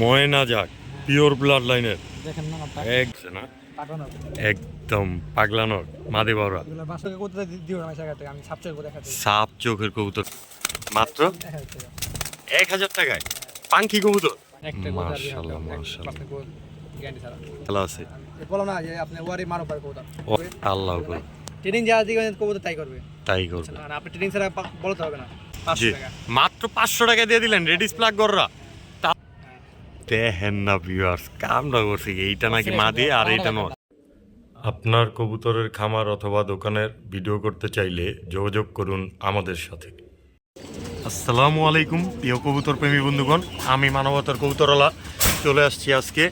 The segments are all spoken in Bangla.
ময়না যাক পিওর ব্লাড লাইনের দেখেন না আপনার এক না? একদম পাগলানোর মাদে বাবরা। সাপ চোখের কবুতর। মাত্র এক হাজার টাকায়। পাঙ্কি কবুতর। একটা মাশাআল্লাহ, মাশাআল্লাহ। গ্যারান্টি ছাড়া। খেলা আছে। এ না যে আপনি ওয়ারি মারো পারে কবুতর। ও আল্লাহ করে ট্রেনিং যা কবুতর তাই করবে। তাই করবে। আপনি ট্রেনিং ছাড়া বলতে হবে না। পাঁচশো টাকা। মাত্র পাঁচশো টাকা দিয়ে দিলেন রেডিস প্লাগ গররা। দেখেন না ভিউয়ার্স কামটা করছি এইটা নাকি মা দিয়ে আর এইটা নয়। আপনার কবুতরের খামার অথবা দোকানের ভিডিও করতে চাইলে যোগাযোগ করুন আমাদের সাথে। আসসালামু আলাইকুম প্রিয় কবুতর প্রেমী বন্ধুগণ আমি মানবতার কবুতরওয়ালা। চলে আসছি আজকে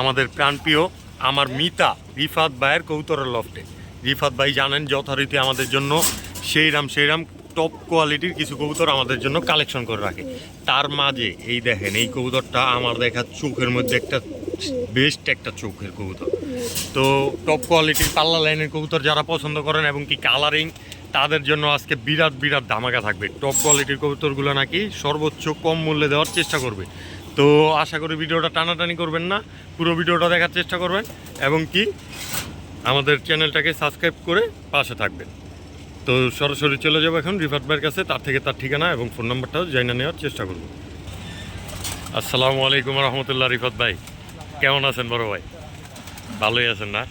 আমাদের প্রাণপ্রিয় আমার মিতা রিফাত ভাইয়ের কবুতরের লফটে। রিফাত ভাই জানেন যথারীতি আমাদের জন্য সেইরাম সেইরাম টপ কোয়ালিটির কিছু কবুতর আমাদের জন্য কালেকশন করে রাখে। তার মাঝে, এই দেখেন, এই কবুতরটা আমার দেখা চোখের মধ্যে একটা বেস্ট একটা চোখের কবুতর। তো টপ কোয়ালিটির পাল্লা লাইনের কবুতর যারা পছন্দ করেন এবং কি কালারিং তাদের জন্য আজকে বিরাট বিরাট ধামাকা থাকবে। টপ কোয়ালিটির কবুতরগুলো নাকি সর্বোচ্চ কম মূল্যে দেওয়ার চেষ্টা করবে। তো আশা করি ভিডিওটা টানাটানি করবেন না, পুরো ভিডিওটা দেখার চেষ্টা করবেন এবং কি আমাদের চ্যানেলটাকে সাবস্ক্রাইব করে পাশে থাকবেন। তো সরাসরি চলে যাব এখন। রিফাত ভাইয়ের কাছে তার থেকে তার ঠিকানা এবং ফোন নাম্বারটাও জানিয়ে নেওয়ার চেষ্টা করব। আসসালামু আলাইকুম রহমতুল্লাহ রিফাত ভাই। কেমন আছেন বড় ভাই? ভালোই আছেন না?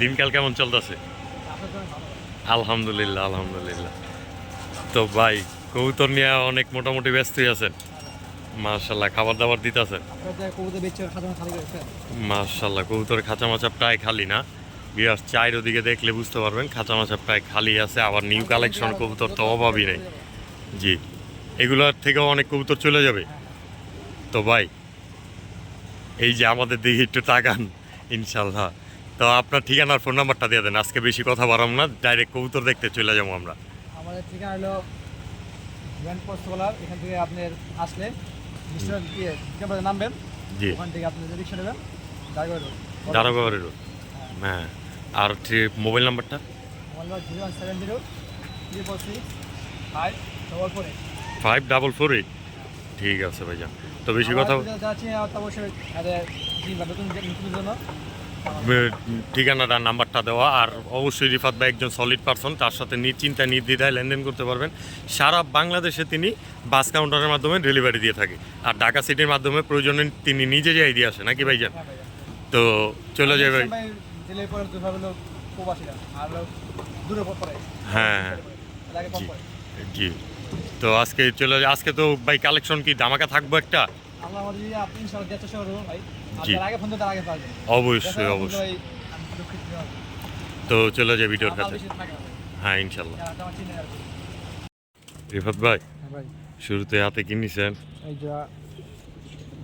দিনকাল কেমন চলতেছে? আলহামদুলিল্লাহ আলহামদুলিল্লাহ। তো ভাই কবুতর নিয়ে অনেক মোটামুটি ব্যস্তই আছেন। মার্শাল্লাহ খাবার দাবার দিতেছেন মার্শাল্লাহ কবুতরের খাঁচা মাচা প্রায় খালি না? বিয়ার চায়ের ওদিকে দেখলে বুঝতে পারবেন খাঁচা মাচা প্রায় খালি আছে আবার নিউ কালেকশন কবুতর তো অভাবই নেই। জি এগুলোর থেকেও অনেক কবুতর চলে যাবে। তো ভাই এই যে আমাদের দিকে একটু তাকান ইনশাল্লাহ। তো আপনার ঠিকানার ফোন নাম্বারটা দিয়ে দেন আজকে বেশি কথা বাড়াম না ডাইরেক্ট কবুতর দেখতে চলে যাব আমরা। আমাদের ঠিকানা হলো এখান থেকে আপনার আসলে নামবেন। জি। ওখান থেকে আপনি রিক্সা নেবেন দাঁড়িয়ে দারোগাবাড়ির হ্যাঁ। আর হচ্ছে মোবাইল নাম্বারটা? Five double four eight. ঠিক আছে ভাইজান। তো বেশি কথা বে- ঠিকানাটা নাম্বারটা দেওয়া আর অবশ্যই রিফাত ভাই একজন সলিড পারসন তার সাথে নিশ্চিন্তায় নির্দ্বিধায় লেনদেন করতে পারবেন। সারা বাংলাদেশে তিনি বাস কাউন্টারের মাধ্যমে ডেলিভারি দিয়ে থাকে। আর ঢাকা সিটির মাধ্যমে প্রয়োজনে তিনি নিজে যাই দিয়ে আসে নাকি ভাইজান? হ্যাঁ ভাইয়া তো চলে যাবে ভাই। জেলে পরে দুভাবে হলো প্রবাসীরা আর দূরে পড়ে। হ্যাঁ হ্যাঁ। জি। জি। তো আজকে চলে আজকে তো ভাই কালেকশন কি ধামাকা থাকব একটা? আমরা আমাদের আপনি ইনশাআল্লাহ ভাই। আপনার আগে ফোন তার আগে পাবেন অবশ্যই অবশ্যই। তো চলে যায় ভিডিওর কাছে। হ্যাঁ ইনশাল্লাহ রিফাত ভাই ভাই। শুরুতে হাতে যে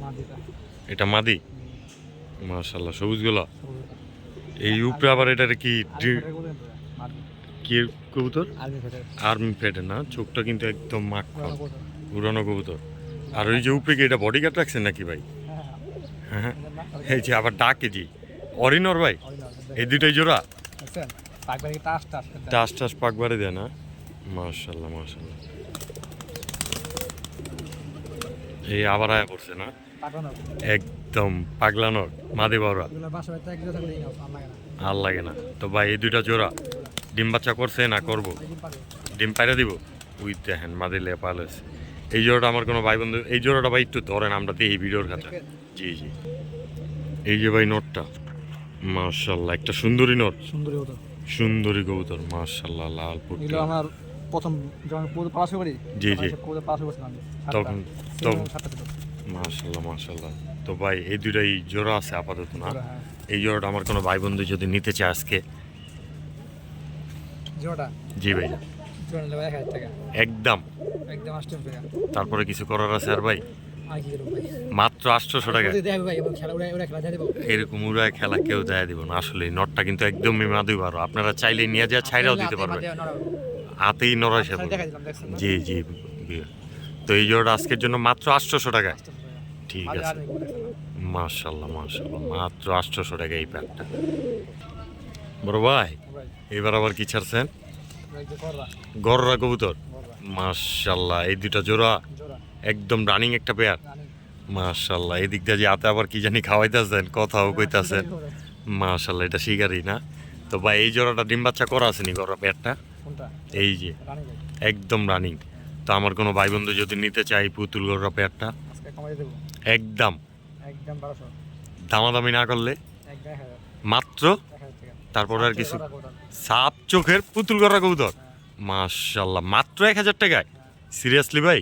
মাদিটা। এটা মাদি? মাশাল্লাহ সবুজগুলো? এই উপরে আবার এটার কি কবুতর? আর্মি ফেটে না? চোখটা কিন্তু একদম মাখন পুরানো কবুতর। আর ওই যে উপরে কি এটা বডি গার্ড রাখছেন নাকি ভাই? হ্যাঁ হ্যাঁ। হ্যাঁ হ্যাঁ। এই যে আবার ডাকে জি অরিনর ভাই? এই দুইটাই জোড়া? পাকবার টাস টাস করতে টাস টাস পাক বাড়ি দেয় না? মাশাল্লাহ মাশাল্লাহ। এই আবার আয়া পড়ছে না? একদম পাগলানোর মাদে বাউরা। আর লাগে না। তো ভাই এই দুইটা জোড়া ডিম বাচ্চা করছে না করব? ডিম পাইরা দিব? উই দেখেন মাদিলে পালেছে এই জোড়াটা আমার কোনো ভাই বন্ধু এই জোড়াটা ভাই একটু ধরেন আমরা দেখি ভিডিওর খাতা জি জি। এই যে ভাই নোটটা মার্শাল্লাহ একটা সুন্দরী নোট। সুন্দরী সুন্দরী কবুতর মার্শাল্লাহ লাল পুটি আমার প্রথম যখন পুরো পাশ করি জি, জি। পুরো পাশ করছিলাম তখন তখন। মার্শাল্লাহ মার্শাল্লাহ তো ভাই এই দুইটাই জোড়া আছে আপাতত না? হ্যাঁ। এই জোড়াটা আমার কোনো ভাই বন্ধু যদি নিতে চায় আজকে? জি ভাই একদম। তারপরে কিছু করার আছে আর ভাই? মাত্র আটশোশো টাকা। এরকম উড়ায় খেলা কেউ দেয় দিব না। আসলে নটটা কিন্তু একদমই মাদুই পারো আপনারা চাইলে নিয়ে যা ছাইরাও দিতে পারবেন। হাতেই নড়াই? জি জি জি। তো এই জোড়া আজকের জন্য মাত্র আটশোশো টাকা। ঠিক আছে। মার্শাল্লাহ মার্শাল্লাহ মাত্র আটশোশো টাকা এই প্যান্টটা। বড় ভাই এবার আবার কি ছাড়ছেন? গররা কবুতর। মার্শাল্লাহ এই দুটা জোড়া। একদম রানিং একটা পেয়ার রানিং। মাশাল্লাহ এদিক দিয়ে যে হাতে আবার কি জানি খাওয়াইতেছেন কথাও কইতাছেন। মাশাল্লাহ এটা শিকারই না। তো ভাই এই জোড়াটা ডিম বাচ্চা করা আসেনি পেটটা কোনটা? এই যে। একদম রানিং তো আমার কোনো ভাই বন্ধু যদি নিতে চাই পুতুল গররা পেয়ারটা কমাই দেবো। একদম। একদম দামাদামি না করলে? মাত্র? তারপরে আর কিছু? সাপ চোখের পুতুল গররা কবুতর? মাশাল্লাহ মাত্র এক হাজার টাকায়? সিরিয়াসলি ভাই?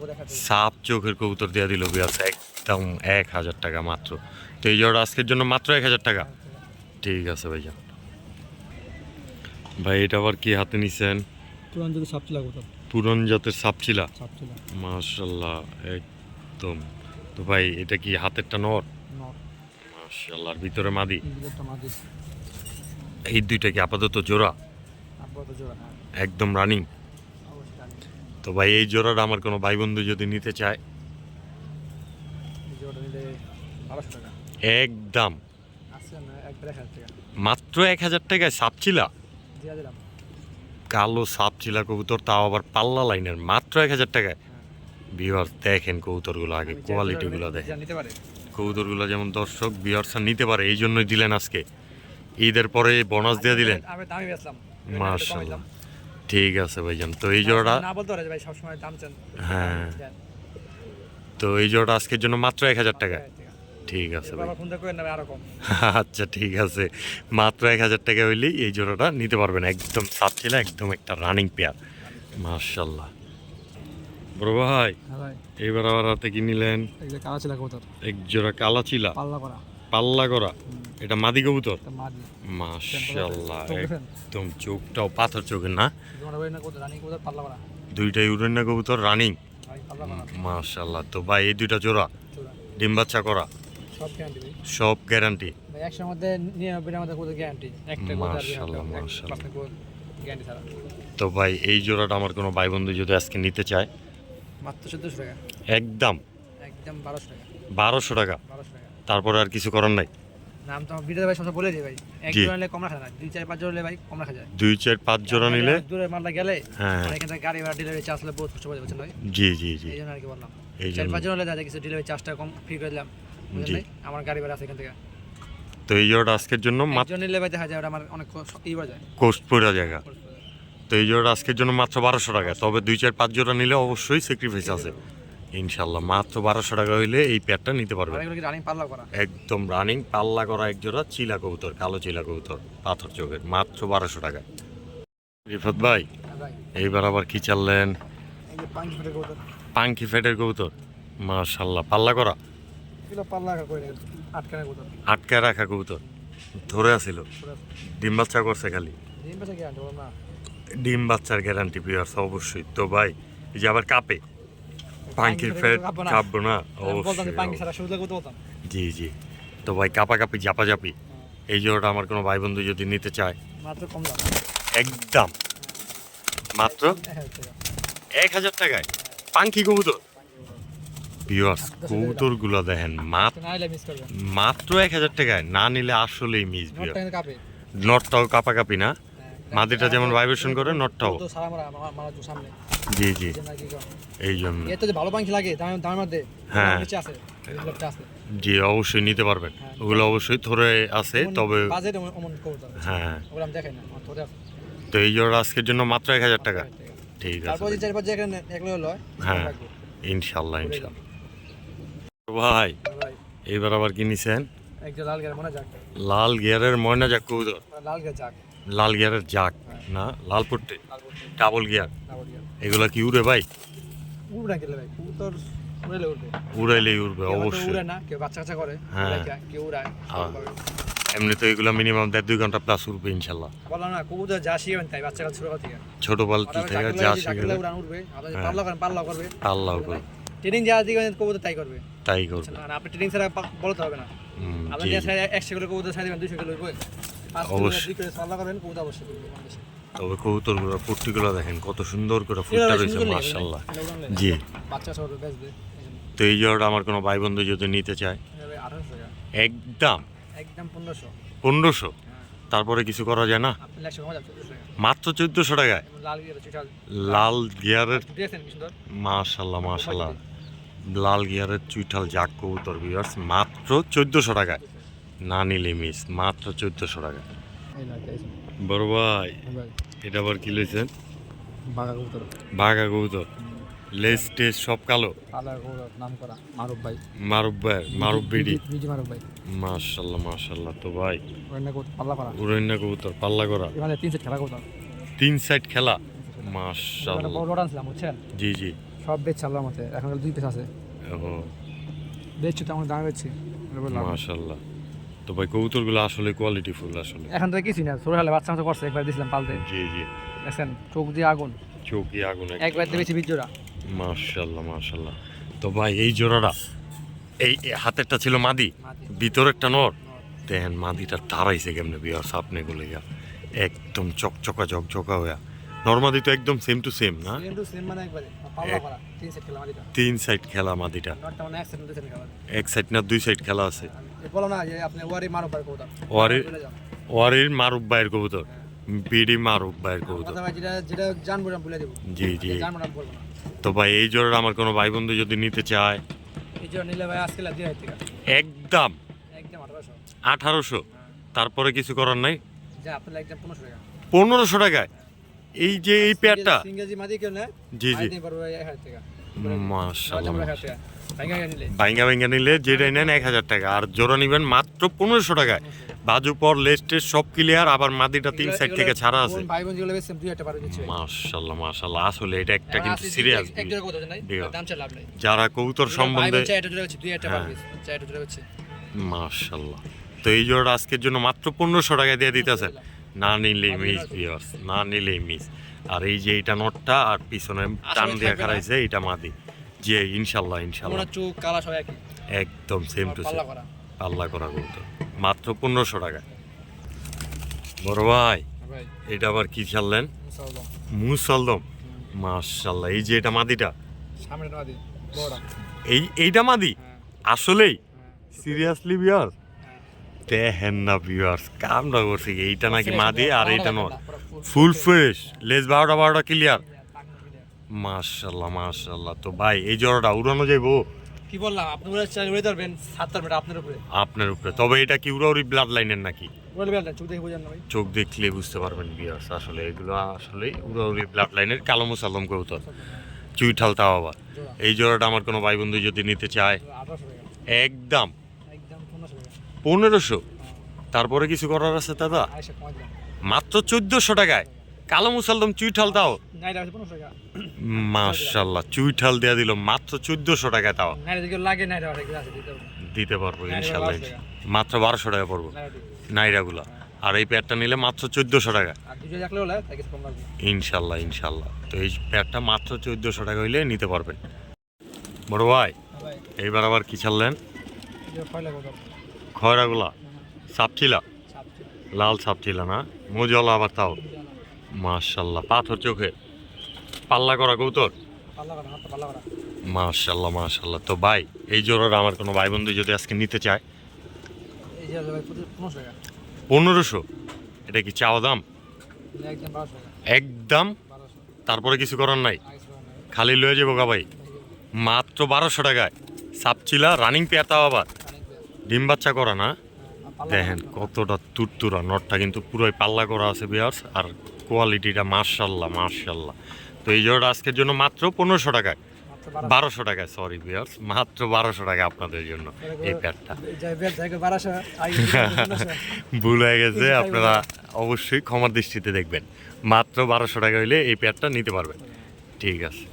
করে সাপ চোখের কবুতর দেওয়া দিল বিয়াস একদম এক হাজার টাকা মাত্র। তো এই জোড়া আজকের জন্য মাত্র এক হাজার টাকা? ঠিক আছে ভাইয়া ভাই এটা আবার কি হাতে নিছেন? পুরান যদি সবচেয়ে লাগবো তো পুরন জাতের সবচেয়ে মাশাল্লাহ একদম। তো ভাই এটা কি হাতেরটা নর? নট মাশাল্লাহ আর ভিতরে মাদি? এই দুইটা কি আপাতত জোড়া? আপাতত জোড়া একদম রানিং তো ভাই এই জোড়াটা আমার কোনো ভাই বন্ধু যদি নিতে চায়? একদম। মাত্র এক হাজার টাকায় সাপছিলা দিয়ে সাপ চিলা কবুতর তাও আবার পাল্লা লাইনের মাত্র এক হাজার টাকায়। বিহার দেখেন কবুতরগুলো আগে কোয়ালিটিগুলো জোড়াটা দেখেন। কবুতরগুলো যেমন দর্শক বিহারসা নিতে পারে এই জন্যই দিলেন আজকে। ঈদের পরে বোনাস দিয়ে দিলেন। মার্শাল্লাহ ঠিক আছে ভাইজান তো এই জোড়া না বলতে পারে যে ভাই সবসময় দাম চান। হ্যাঁ। তো এই জোড়া আজকের জন্য মাত্র এক হাজার টাকা এক টাকা। ঠিক আছে ভাই। আচ্ছা ঠিক আছে। মাত্র এক হাজার টাকা হইলেই এই জোড়াটা নিতে পারবেন। একদম সাপছিল একদম একটা রানিং পেয়ার মার্শাল্লাহ বড় ভাই হ্যাঁ ভাই। এইবার আবার হাতে কি নিলেন? ছিল এক জোড়া কালা চিলা। পাল্লা করা। এটা মাদি কবুতর? মাশাল্লাহ একদম চোখটাও পাথর চোখের না? কবুতর রানী দুইটাই উড়েন্না কবুতর রানিং মাশাল্লাহ তো ভাই এই দুইটা জোড়া। ডিম বাচ্চা করা? সব গ্যারান্টি সব গ্যারান্টি ভাই একশোর মধ্যে নিরানব্বইটার মধ্যে কবুতর গ্যারান্টি একটা মাশাআল্লাহ, মাশাআল্লাহ। গ্যারান্টি ছাড়া। তো ভাই এই জোড়াটা আমার কোনো ভাই বন্ধু যদি আজকে নিতে চায়? মাত্র চোদ্দোশো টাকা। একদম। একদম বারোশো টাকা। বারোশো টাকা? বারোশো টাকা। তারপরে আর কিছু করার নাই? নাম তো ভিডিওতে ভাই সবসময় বলে দিই ভাই। এক জোড়া নিলে কম রাখা না। দুই চার পাঁচ জোড়া নিলে ভাই কম রাখা যায়। দুই চার পাঁচ জোড়া নিলে? দূরে মালটা গেলে হ্যাঁ। এখান থেকে গাড়ি ভাড়া ডেলিভারি চার্জ হলে বহুত খরচ পড়ে যাচ্ছে ভাই? জি জি জি। এই জন্য আর কি বললাম। এই চার পাঁচ জোড়া হলে দাদা কিছু ডেলিভারি চার্জটা কম ফ্রি করে দিলাম। বুঝলেন জি। ভাই? আমার গাড়ি ভাড়া আছে এখান থেকে। তো এই জোড়াটা আজকের জন্য মাত্র নিলে ভাই দেখা যায় ওটা আমার অনেক ই যায়। কোস্ট পড়া জায়গা। তো এই জোড়াটা আজকের জন্য মাত্র বারোশো টাকা। তবে দুই চার পাঁচ জোড়া নিলে অবশ্যই স্যাক্রিফাইস আছে। ইনশাল্লাহ মাত্র বারোশো টাকা হইলে এই প্যাডটা নিতে পারবে। একদম রানিং পাল্লা করা এক জোড়া চিলা কবুতর কালো চিলা কবুতর পাথর চোখের মাত্র বারোশো টাকা। রিফত ভাই হ্যাঁ এইবার আবার কি চাললেন? পাঙ্কি ফেটের কবুতর। মাশাল্লাহ পাল্লা করা। এগুলো পাল্লা করে কবুতর আটকে রাখা কবুতর? ধরে পুরো ডিম বাচ্চা করছে খালি? ডিম পেছে কি না। ডিম বাচ্চার গ্যারান্টি পিয়ার্স অবশ্যই। তো ভাই এই যে আবার কাপে? পাঙ্কির ফেট কাঁপবো না। অবশ্যই জি জি। তো ভাই কাপাকাপি জাপাজাপি এই জোড়াটা আমার কোনো ভাই বন্ধু যদি নিতে চায়। মাত্র কম দাম। একদম। মাত্র এক হাজার এক হাজার টাকায়। পাঙ্কি কবুতর? পিওর্স কবুতর দেখেন মাত্র এক হাজার টাকায় না নিলে আসলেই মিস বিয়ার নটটাও কাপাকাপি না? হ্যাঁ। মাদিটা যেমন ভাইব্রেশন করে নটটাও। জি জি। এই জন্য জন্য। ভালো পাঙ্কি লাগে হ্যাঁ। জি অবশ্যই নিতে পারবেন। হ্যাঁ। ওগুলো অবশ্যই থরে আছে তবে হ্যাঁ। তো এই জোড়া আজকের জন্য মাত্র এক হাজার টাকা। ঠিক আছে। হ্যাঁ। ইনশাল্লাহ ইনশাল্লাহ। ভাই এইবার আবার কি নিছেন? লাল লাল গিয়ারের ময়না যাক কবুতর? লাল গেলে যাক গিয়ারের জাক না? লাল পট্টি? Double gear. এগুলা কি উড়ে ভাই? উড়বে। অবশ্যই। হ্যাঁ। হ্যাঁ। এমনি তো এগুলা মিনিমাম দেড় দুই ঘণ্টা প্লাস উড়বে ইনশাল্লাহ। বললাম না কবুতর যা শিখবেন তাই বাচ্চা ছোট থেকে। ছোট বালতি থেকে যা হ্যাঁ। পাল্লা করবে। ট্রেনিং যা দিবেন কবুতর তাই করবে। তাই করবে। আর আপনি ট্রেনিং ছাড়া বলতে হবে না। আপনি যে জি। সাইড একশো কিলো কবুতর সাইড দিবেন দুইশো কিলো উঠবে অবশ্যই। পাল্লা কবুতর অবশ্যই। তবে কবুতরগুলো দেখেন কত সুন্দর করে ফুটটা রয়েছে উড়ান লেগে। জি। বাচ্চা বেচবে তো এই জোড়াটা আমার কোনো ভাই বন্ধু যদি নিতে চায়? একদম? একদম পনেরোশো। পনেরোশো? হ্যাঁ। তারপরে কিছু করা যায় না? মাত্র চোদ্দশো টাকায়? লাল গিয়ারের মাশাল্লাহ মাশাল্লাহ লাল গিয়ারের চুইঠাল জাক কবুতর ভিউয়ার্স মাত্র চোদ্দোশো টাকায়। না নিলে মিস মাত্র চোদ্দোশো টাকা বড় ভাই এটা আবার কি লইছেন? বাঘা কবুতর। লেস টেস সব কালো? মারুফ ভাই। মারুব ভাই বিডি। মারুফ ভাই। মাশাল্লাহ মাশাল্লাহ তো ভাই। ওখানে কবুতর পাল্লা করা। তিন সেট খেলা কবুতর। তিন সাইড খেলা? মাশাল্লাহ। বড় জি জি। সব বেচ চাল্লার মতে। এখন দুই পিস আছে। বেচছি তো আমার দামে বেচছি। মাশাল্লাহ তো ভাই কবুতরগুলো আসলে কোয়ালিটি ফুল আসলে। এখন তো কিছুই না ছোট হলে বাচ্চা মতো করছে একবার দিয়েছিলাম পালতে। জি জি। দেখছেন চোখ দিয়ে আগুন। চোখ দিয়ে আগুন একবার দিয়ে বেশি বীজ জোড়া। মাশাল্লাহ মাশাল্লাহ তো ভাই এই জোড়াটা এই হাতেরটা ছিল মাদি ভিতরেরটা নর। দেখেন মাদিটা তারাইছে কেমনে বিয়ার সাপনে গুলো। একদম চকচকা ঝকঝকা হইয়া। নর্মাদি তো একদম সেম টু সেম না? মানে তিন সাইড খেলা মাদিটা এক সাইড না দুই সাইড খেলা আছে। ওয়ারির মারুব ভাইয়ের কবুতর বিডি মারুব ভাইয়ের কবুতর। জি জি। তো ভাই এই জোড়াটা আমার কোনো ভাই বন্ধু যদি নিতে চায়? একদম। আঠারোশো। তারপরে কিছু করার নাই? পনেরোশো টাকায়? এই যে এই পেয়ারটা? জি মাদি কেউ নেয় জি ভাইঙ্গা ভাইঙ্গা নিলে। যেটাই নেন এক হাজার টাকা। আর জোড়া নিবেন মাত্র পনেরোশো টাকায়। বাজু পর লেস্টের সব ক্লিয়ার আবার মাদিটা তিন সাইড থেকে ছাড়া আছে। মাশাল্লাহ মাশাল্লাহ আসলে এটা একটা কিন্তু সিরিয়াস যারা কবুতর সম্বন্ধে হ্যাঁ। মাশাল্লাহ তো এই জোড়া আজকের জন্য মাত্র পনেরোশো টাকা দিয়ে দিতেছে। না নিলেই মিস ভিওর্স না নিলেই মিস আর এই যে এইটা নটটা আর পিছনে টান দিয়ে। খারাইছে এইটা মাদি। যে ইনশাল্লাহ ইনশাল্লাহ। চোখ কালা সব একই। একদম সেম টু সেম আল্লাহ করা। কবুতর মাত্র পনেরোশো টাকা। বড় ভাই হ্যাঁ এটা আবার কি ছাড়লেন? মুসলদম। মাশাল্লাহ এই যে এটা মাদিটা। এই এইটা মাদি? হ্যাঁ। আসলেই? হ্যাঁ। সিরিয়াসলি বিয়ার দেখেন না বিয়ার্স কামটা করছে এইটা নাকি মাদি আর এইটা নয়। ফুল ফ্রেশ লেজ বারোটা বারোটা ক্লিয়ার মাশাল্লাহ মাশাল্লাহ। তো ভাই এই জোড়াটা উড়ানো যাইবো? কি বললাম আপনি উড়ে চাই উড়ে ধরবেন সাত ধরবেন আপনার উপরে। আপনার উপরে। তবে এটা কি উড়াউড়ি ব্লাড লাইনের নাকি চোখ দেখে বোঝেন না ভাই। চোখ দেখলে বুঝতে পারবেন বিয়ার্স আসলে এগুলো আসলে উড়াউড়ি ব্লাড লাইনের কালো মুসাল্লাম কবুতর। চুইঠাল তাও আবার এই জোড়াটা আমার কোনো ভাই বন্ধু যদি নিতে চায় একদম। পনেরোশো। তারপরে কিছু করার আছে দাদা। মাত্র চোদ্দশো টাকায়। কালো মুসাল্লাম চুইঠাল টাকা। মাশাল্লাহ চুইঠাল দেয়া দিল। মাত্র চোদ্দশো টাকায় তাও দিতে পারব। ইনশাল্লাহ। মাত্র বারোশো টাকা পড়ব। নাইরাগুলা। আর এই প্যাডটা নিলে মাত্র চোদ্দশো টাকা। ইনশাল্লাহ ইনশাল্লাহ। তো এই প্যাডটা মাত্র চোদ্দশো টাকা হইলে নিতে পারবেন। বড় ভাই এইবার আবার কি ছাড়লেন? খয়রাগুলা সাপচিলা। লাল সাপচিলা না? মোজলা আবার তাও। মাশাল্লাহ পাথর চোখে। পাল্লা করা কৌতর পাল্লা মাশাল্লাহ মাশাল্লাহ তো ভাই এই জোড়াটা আমার কোনো ভাই বন্ধু যদি আজকে নিতে চায়? পনেরোশো এটা কি চাওয়া দাম? একদম তারপরে কিছু করার নাই? খালি লয়ে যাব গা ভাই। মাত্র বারোশো টাকায়। সাপচিলা রানিং পেয়ার তাও আবার। ডিম বাচ্চা করা না। দেখেন কতটা তুরতুরা নটটা কিন্তু পুরোই পাল্লা করা আছে বিয়ার্স আর কোয়ালিটিটা মার্শাল্লাহ মার্শাল্লাহ তো এই জোড়া আজকের জন্য মাত্র পনেরোশো টাকায়। বারোশো টাকায় সরি বিয়ার্স মাত্র বারোশো টাকা আপনাদের জন্য এই প্যাডটা। ভুল হয়ে গেছে আপনারা অবশ্যই ক্ষমার দৃষ্টিতে দেখবেন। মাত্র বারোশো টাকা হইলে এই প্যাডটা নিতে পারবেন। ঠিক আছে।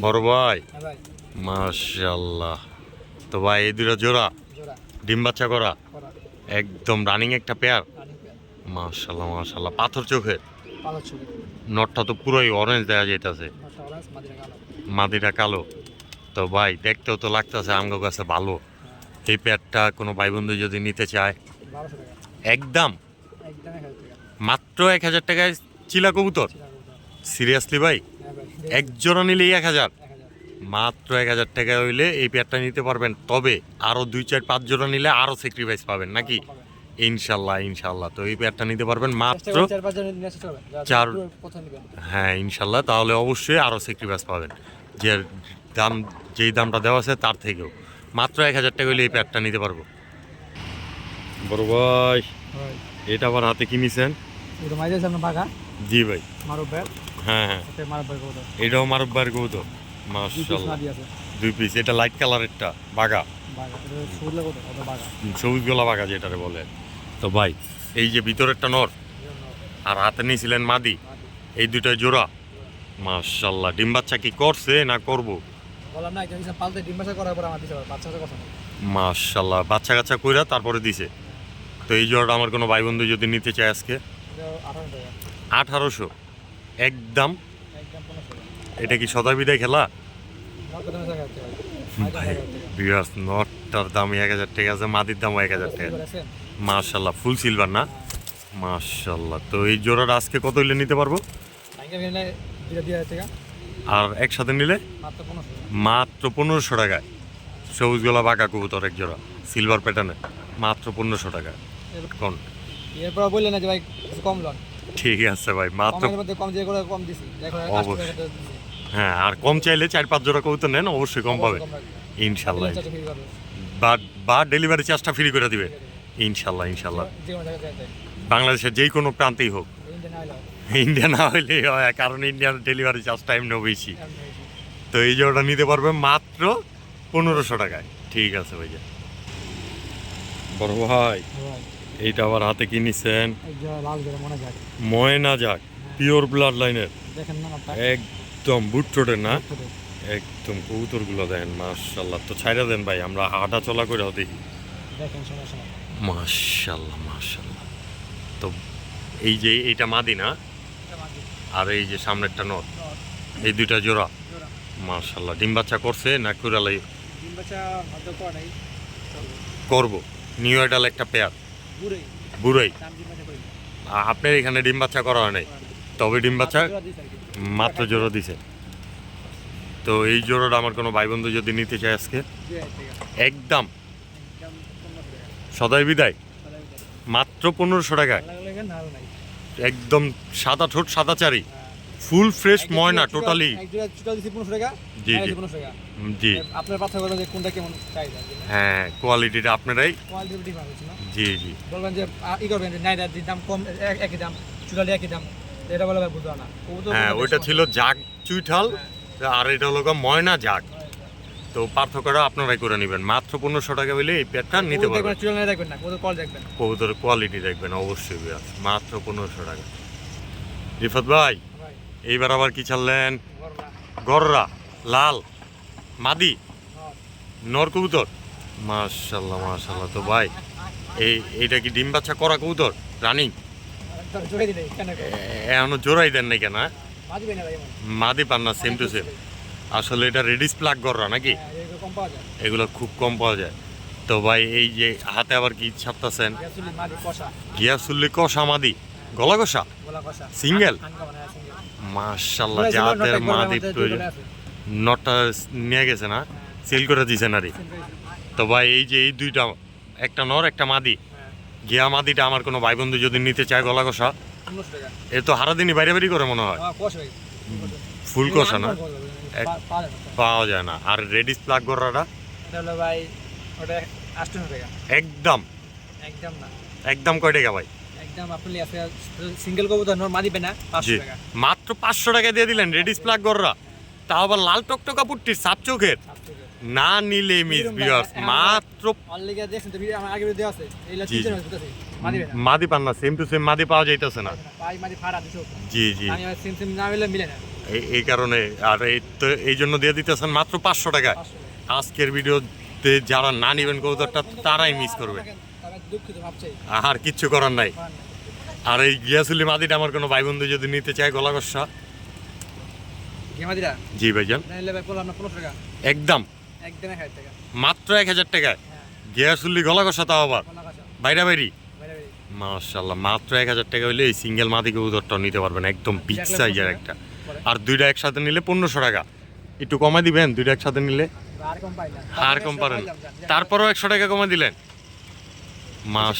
বড় ভাই। হ্যাঁ ভাই। মাশাল্লাহ। তো ভাই এই দুটো জোড়া। ডিম বাচ্চা করা। একদম রানিং একটা পেয়ার মাশাল্লাহ মাশাল্লাহ। পাথর চোখের। নটটা তো পুরোই অরেঞ্জ দেখা যাইতেছে। মাদিটা কালো। তো ভাই দেখতেও তো লাগতেছে আমগো কাছে ভালো। এই পেয়ারটা কোনো ভাই বন্ধু যদি নিতে চায়। একদম। মাত্র এক হাজার টাকায় চিলা কবুতর। সিরিয়াসলি ভাই হ্যাঁ ভাই। এক জোড়া নিলেই এক হাজার। মাত্র এক হাজার টাকা হইলে এই প্যাডটা নিতে পারবেন। তবে আরও দুই চার পাঁচ জোড়া নিলে আরও স্যাক্রিফাইস পাবেন নাকি? ইনশাল্লাহ ইনশাল্লাহ। তো এই প্যাডটা নিতে পারবেন মাত্র চার হ্যাঁ ইনশাল্লাহ। তাহলে অবশ্যই আরও স্যাক্রিফাইস পাবেন। যে দাম যেই দামটা দেওয়া আছে তার থেকেও। মাত্র এক হাজার টাকা হলে এই প্যাডটা নিতে পারব। বড় ভাই এটা আবার হাতে কিনেছেন জি ভাই। হ্যাঁ হ্যাঁ। এটাও মারব বার দুই পিস এটা লাইট কালারেরটা বাগা সবুজ গোলা বাগা যেটারে বলে। তো ভাই এই যে ভিতরেরটা নর আর হাতে নিয়েছিলেন মাদি এই দুইটা জোড়া। মার্শাল্লাহ ডিম বাচ্চা কি করছে না করব? পারে বাচ্চা কাচ্চা কইরা তারপরে দিছে। তো এই জোড়াটা আমার কোনো ভাই বন্ধু যদি নিতে চায় আজকে আঠারোশো একদম। এটা কি সদা বিদায় খেলা? ভাই নটটার দাম এক হাজার টাকা আছে মাদির এক হাজার টাকা। মার্শাল্লাহ ফুল সিলভার না? মার্শাল্লাহ তো এই জোড়াটা আজকে কত হইলে নিতে পারব? আর একসাথে নিলে? মাত্র পনেরোশো টাকা টাকায়। সবুজ গোলা বাঁকা কবুতর এক জোড়া সিলভার প্যাটার্নে মাত্র পনেরোশো টাকা কোন? এরপর বললেন না যে ভাই কম লন। ঠিক আছে ভাই মাত্র কম যে করে কম দিছি। অবশ্যই। হ্যাঁ আর কম চাইলে চার পাঁচ জোড়া কবুতর নেন অবশ্যই কম পাবে। ইনশাল্লাহ। বা বা ডেলিভারি চার্জটা ফ্রি করে দিবে। ইনশাল্লাহ ইনশাল্লাহ। যে বাংলাদেশের যেই কোনো প্রান্তেই হোক। ইন্ডিয়া না হইলে হয় কারণ ইন্ডিয়ান ডেলিভারি চার্জটা এমনিও বেশি। তো এই জোড়াটা নিতে পারবে মাত্র পনেরোশো টাকায়। ঠিক আছে ভাইয়া। বড় ভাই এইটা আবার হাতে কিনেছেন ময়না যাক পিওর ব্লাড লাইনের দেখেন না আপনার একদম বুট বুটটোটের না? একদম কবুতরগুলো দেখেন মার্শাল্লাহ তো ছাইরা দেন ভাই আমরা হাঁটা চলা করে দেখি। মার্শাল্লাহ মার্শাল্লাহ তো এই যে এইটা মাদি না? আর এই যে সামনেরটা নট এই দুইটা জোড়া? মার্শাল্লাহ ডিম বাচ্চা করছে না কুরালাই করব। নিউ এডাল একটা পেয়ার। বুড়েই। আপনার এখানে ডিম বাচ্চা করা হয় নাই? তবে ডিম বাচ্চা মাত্র জোড়া দিছে। তো এই জোড়াটা আমার কোনো ভাই বন্ধু যদি নিতে চায় আজকে একদম। সদাই বিদায়। মাত্র পনেরোশো টাকায়। একদম সাদা ঠোঁট সাদা চারি। ফুল ফ্রেশ ময়না টোটালি। জি, জি। জি। হ্যাঁ কোয়ালিটিটা আপনারাই। জি জি। বলবেন যে ই করবেন দাম কম একই দাম একই দাম। এটা বলে ভাই বুঝবা না। হ্যাঁ ওইটা ছিল জাগ চুইঠাল আর এটা হলো ময়না জাগ। তো পার্থক্যটা আপনারাই করে নেবেন। মাত্র পনেরোশো টাকা হলে এই প্যাডটা নিতে পারবেন। কবুতরের কোয়ালিটি দেখবেন অবশ্যই বিরাট। মাত্র পনেরোশো টাকা। রিফাত ভাই এইবার আবার কি ছাড়লেন? গররা। লাল। মাদি? হ্যাঁ। নর কবুতর? মাশাল্লাহ মাশাল্লাহ তো ভাই এই এইটা কি ডিম বাচ্চা করা কবুতর? রানিং একদম জোরে দিলে কেন এখনও জোড়াই দেন নাই কেন হ্যাঁ? মাদি পান না সেম টু সেম আসলে এটা রেডিস প্লাগ গররা নাকি? হ্যাঁ এগুলো খুব কম পাওয়া যায়। তো ভাই এই যে হাতে আবার কি ছাপতাছেন গিয়াসুল্লি কষা। মাদি। গলা কষা? সিঙ্গেল মাশাল্লাহ যাদের মাদি প্রয়োজন নটটা নিয়ে গেছে না? সেল করে দিছে। নারী তো ভাই এই যে এই দুইটা একটা নর একটা মাদি। গিয়া মাদিটা আমার কোনো ভাই বন্ধু যদি নিতে চায় গলা কষা এ তো হারাদিনই বাইরে বাইরে করে মনে হয়। হ্যাঁ ফুল কষা না? পাওয়া যায় না। আর রেডিস প্লাগ গররাটা? ভাই ওটা একদম। একদম না। একদম কয় টাকা ভাই? একদম আপনি আছে সিঙ্গেল কবুতর না টাকা। মাত্র পাঁচশো টাকা দিয়ে দিলেন রেডিস প্লাগ গররা। তাও আবার লাল টকটকা পুট্টির সাপ চোখের। না নিলে মিস এখন- মাত্র মাদি পান না সেম টু সেম মাদি পাওয়া যাইতেছে না। জি জি। এই- কারণে আর এই তো এই জন্য দিয়ে দিতেছেন মাত্র পাঁচশো টাকা। আজকের ভিডিওতে যারা না নিবেন কবুতরটা তারাই মিস করবে। আর কিচ্ছু করার নাই। আর এই গিয়াসুলি মাদিটা আমার কোনো ভাই বন্ধু যদি নিতে চায় গলা কষা জি ভাইজান। একদম। একদম এক হাজার টাকা। মাত্র এক হাজার টাকায়? হ্যাঁ। গিয়াসুল্লি গলা কষা তাও আবার? বাইরা বাইরি? মাশাল্লাহ মাত্র এক হাজার টাকা হলে এই সিঙ্গেল মাদি কবুতরটা নিতে পারবেন একদম বিগ দেখলে সাইজের একটা। আর দুইটা একসাথে নিলে পনেরোশো টাকা। একটু কমাই দিবেন দুইটা একসাথে নিলে? আর কম কম পারেন। তারপরেও একশো টাকা কমাই দিলেন? মাস।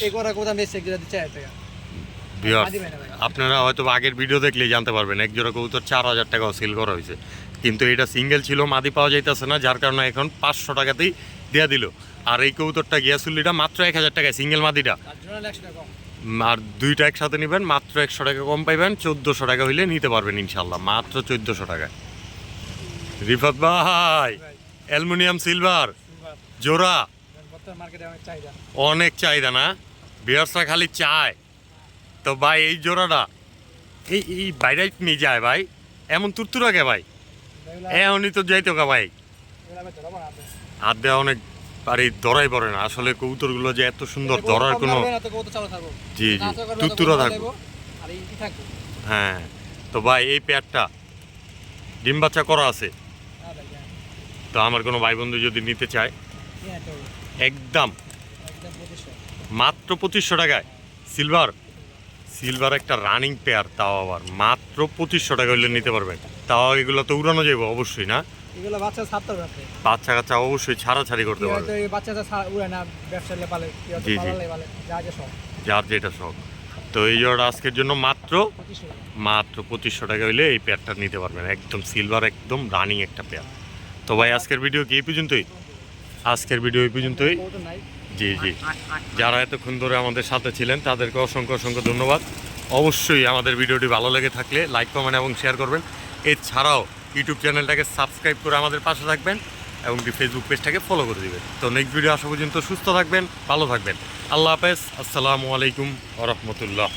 আপনারা হয়তো আগের ভিডিও দেখলেই জানতে পারবেন এক জোড়া কবুতর চার হাজার টাকাও সেল করা হয়েছে। কিন্তু এটা সিঙ্গেল ছিল মাদি পাওয়া যাইতেছে না যার কারণে এখন পাঁচশো টাকাতেই দেয়া দিল। আর এই কবুতরটা গিয়াসুল্লিটা মাত্র এক হাজার টাকায় সিঙ্গেল মাদিটা। আর দুইটা একসাথে নেবেন মাত্র একশো টাকা কম পাইবেন চোদ্দোশো টাকা হইলে নিতে পারবেন ইনশাল্লাহ মাত্র চোদ্দোশো টাকায় রিফাত ভাই অ্যালুমিনিয়াম সিলভার জোড়া। অনেক চাহিদা। অনেক চাহিদা না? বিয়ার্সরা খালি চায়। তো ভাই এই জোড়াটা এই এই বাইরে নিয়ে যায় ভাই এমন তুরতুরা কে ভাই? এমনই তো যাইতো কা ভাই। হাত দেওয়া অনেক আর এই ধরাই পড়ে না। আসলে কবুতরগুলো যে এত সুন্দর ধরার কোনো। জি জি। নাচও করবে না তো তুরতুরা কবুতর থাকব আর। হ্যাঁ। তো ভাই এই পেয়ারটা ডিম বাচ্চা করা আছে? হ্যাঁ হ্যাঁ। তো আমার কোনো ভাই বন্ধু যদি নিতে চায়? হ্যাঁ, একদম। একদম মাত্র পঁচিশশো টাকায়। সিলভার? সিলভার একটা রানিং পেয়ার তাও আবার। মাত্র পঁচিশশো টাকা হইলে নিতে পারবেন। তাও এগুলো তো উড়ানো যাবে অবশ্যই না? এগুলো বাচ্চা ছাড়তে আপনি। বাচ্চা কাচ্চা অবশ্যই ছাড়াছাড়ি করতে পারবে। এই বাচ্চাটা উড়ে না, ব্যবসার লেপালে, জি, জি। যা যা সব। যার যেটা শখ। তো এই জোড়া আজকের জন্য মাত্র মাত্র পঁচিশশো টাকা হইলে এই পেয়ারটা নিতে পারবেন একদম সিলভার একদম রানিং একটা পেয়ার তো ভাই আজকের ভিডিও কি এই পর্যন্তই? আজকের ভিডিও এই পর্যন্তই। জি জি। যারা এতক্ষণ ধরে আমাদের সাথে ছিলেন তাদেরকে অসংখ্য অসংখ্য ধন্যবাদ। অবশ্যই আমাদের ভিডিওটি ভালো লেগে থাকলে লাইক কমেন্ট এবং শেয়ার করবেন। এছাড়াও ইউটিউব চ্যানেলটাকে সাবস্ক্রাইব করে আমাদের পাশে থাকবেন এবং ফেসবুক পেজটাকে ফলো করে দিবেন। তো নেক্সট ভিডিও আসা পর্যন্ত সুস্থ থাকবেন, ভালো থাকবেন। আল্লাহ হাফেজ, আসসালামু আলাইকুম ওরহমতুল্লাহ